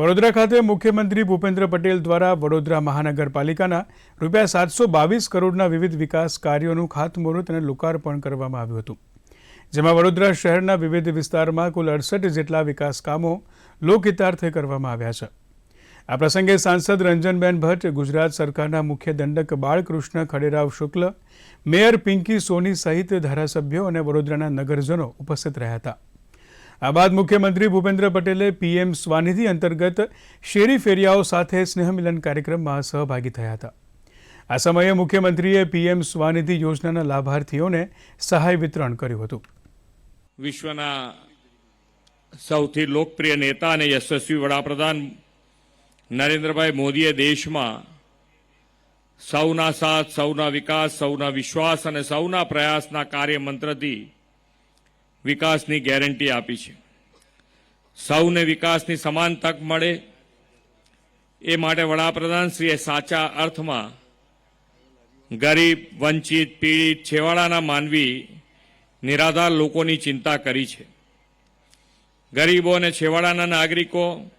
વડોદરા ખાતે મુખ્યમંત્રી ભૂપેન્દ્ર પટેલ દ્વારા વડોદરા મહાનગરપાલિકાના રૂપિયા સાતસો બાવીસ કરોડના વિવિધ વિકાસ કાર્યોનું ખાતમુહૂર્ત અને લોકાર્પણ કરવામાં આવ્યું હતું. જેમાં વડોદરા શહેરના વિવિધ વિસ્તારમાં કુલ અડસઠ જેટલા વિકાસ કામો લોકહિતાર્થે કરવામાં આવ્યા છે. આ પ્રસંગે સાંસદ રંજનબેન ભટ્ટ, ગુજરાત સરકારના મુખ્ય દંડક બાળકૃષ્ણ ખડેરાવ શુક્લ, મેયર પિંકી સોની સહિત ધારાસભ્યો અને વડોદરાના નગરજનો ઉપસ્થિત રહ્યા હતા. આ બાદ મુખ્યમંત્રી ભૂપેન્દ્ર પટેલે પીએમ સ્વાનિધિ અંતર્ગત શેરી ફેરિયાઓ સાથે સ્નેહમિલન કાર્યક્રમમાં સહભાગી થયા હતા. આ સમયે મુખ્યમંત્રીએ પીએમ સ્વાનિધિ યોજનાના લાભાર્થીઓને સહાય વિતરણ કર્યું હતું. વિશ્વના સૌથી લોકપ્રિય નેતા અને યશસ્વી વડાપ્રધાન નરેન્દ્રભાઈ મોદીએ દેશમાં સૌના સાથ, સૌના વિકાસ, સૌના વિશ્વાસ અને સૌના પ્રયાસના કાર્યમંત્રથી વિકાસની ગેરંટી આપી છે. સૌને વિકાસની સમાન તક મળે એ માટે વડાપ્રધાનશ્રીએ સાચા અર્થમાં ગરીબ, વંચિત, પીડિત, છેવાડાના માનવી નિરાધાર લોકોની ચિંતા કરી છે. ગરીબો અને છેવાડાના નાગરિકો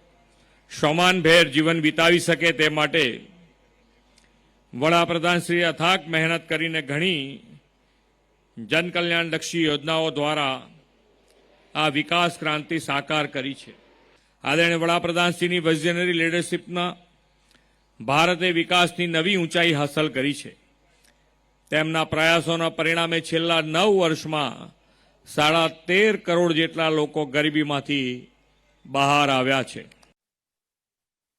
સમાનભેર જીવન વિતાવી શકે તે માટે વડાપ્રધાનશ્રીએ અથાક મહેનત કરીને ઘણી જનકલ્યાણલક્ષી યોજનાઓ દ્વારા આ વિકાસ ક્રાંતિ સાકાર કરી છે. આદરણીય વડાપ્રધાનશ્રીની વિઝનરી લીડરશીપના ભારતે વિકાસની નવી ઊંચાઈ હાંસલ કરી છે. તેમના પ્રયાસોના પરિણામે છેલ્લા નવ વર્ષમાં સાડા તેર કરોડ જેટલા લોકો ગરીબીમાંથી બહાર આવ્યા છે.